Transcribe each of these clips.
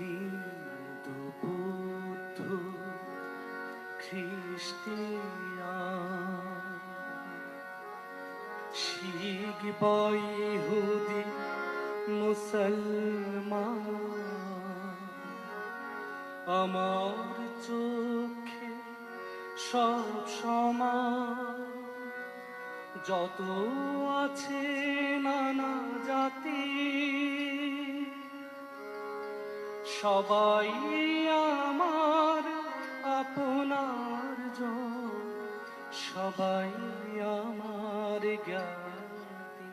Hindu Buddha Christian শিখ মুসলমান আমার চোখে সব সমান। যত আছে নানা জাতি সবাই আমার আপনার জন সবাই আমার জ্ঞাতি।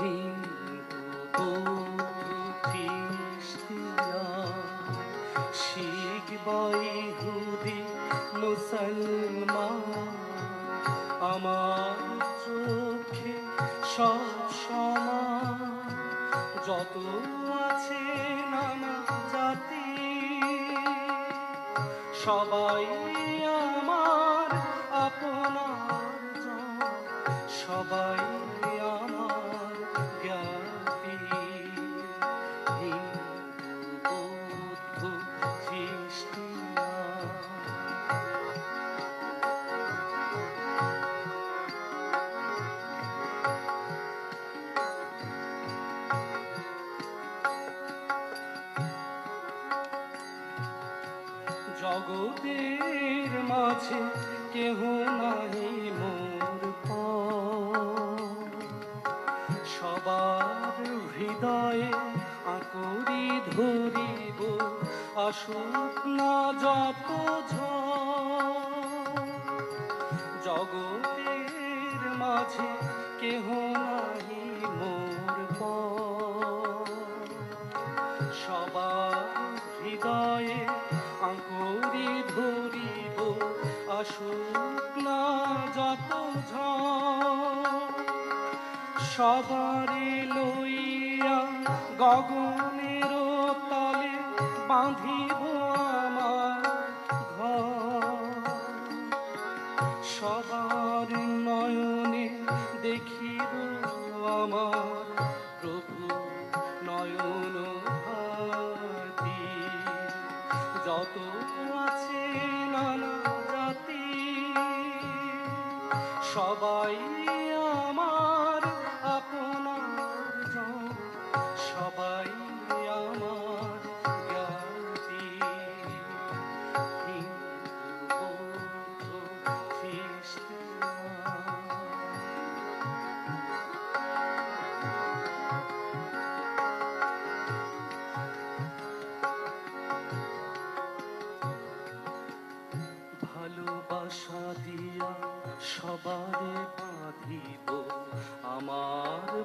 হিন্দু, বৌদ্ধ, খ্রিস্টিয়ান, শিখ বা ইহুদি মুসলমান, আমার চোখে সব সমান যত আছে নানা জাতি সবাই জগতের মাঝে কেহ নাহি মোর। সবার হৃদয়ে আঁকড়ি ধরিব, আসুক না যত ঝড়। জগতের মাঝে যত। সবারে লইয়া গগনের তলে বাঁধিব আমার ঘর সবার নয়নে দেখিব আমার প্রভু নয়ন যত আছে সবাই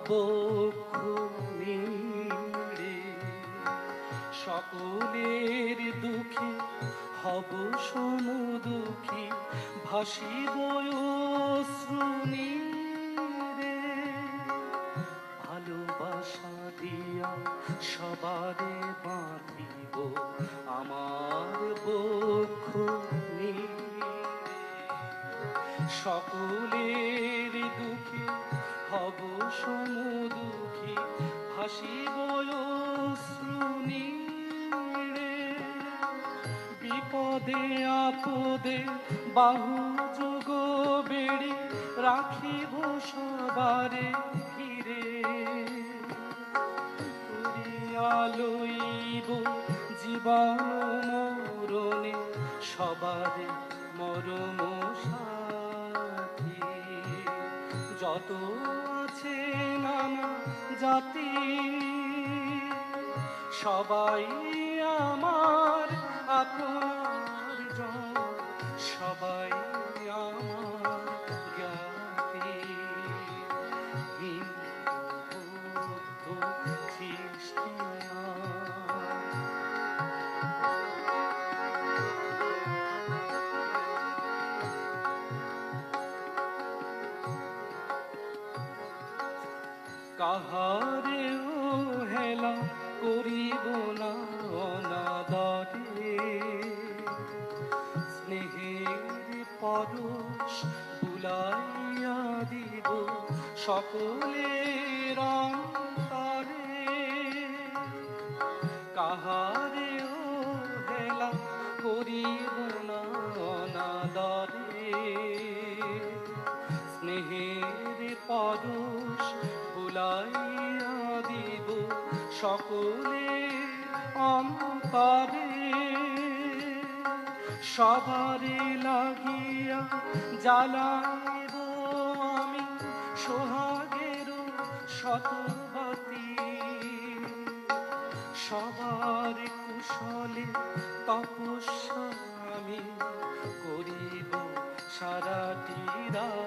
আমার সকলের দুঃখে হব সমদুঃখী ভাসিব শ্রুনীরে ভালোবাসা দিয়া সবারে বাঁধিব আমার বক্ষ নীড়ে। সকলের দুঃখে সমদুঃখী হাসিব শ্রুনীড়ে বিপদে আপদে বাহু যোগ বেড়ে রাখিব সবারে ঘিরে। করিয়া লইব জীবন মরণে সবারে মরম সাথী। যত আছে নানা জাতি। সবাই আমার কাহারেও হেলা করিব না অনাদরে। স্নেহের পরশ বুলাইয়া দিব সকলের অন্তরে। কাহারেও হেলা করিব না অনাদরে। স্নেহের পরশ সকলে অন্তরে সবারে লাগিয়া জ্বালাইব আমি সোহাগের শতবতী সবার কুশলে তপস্যা আমি করিব সারাটি রাতি।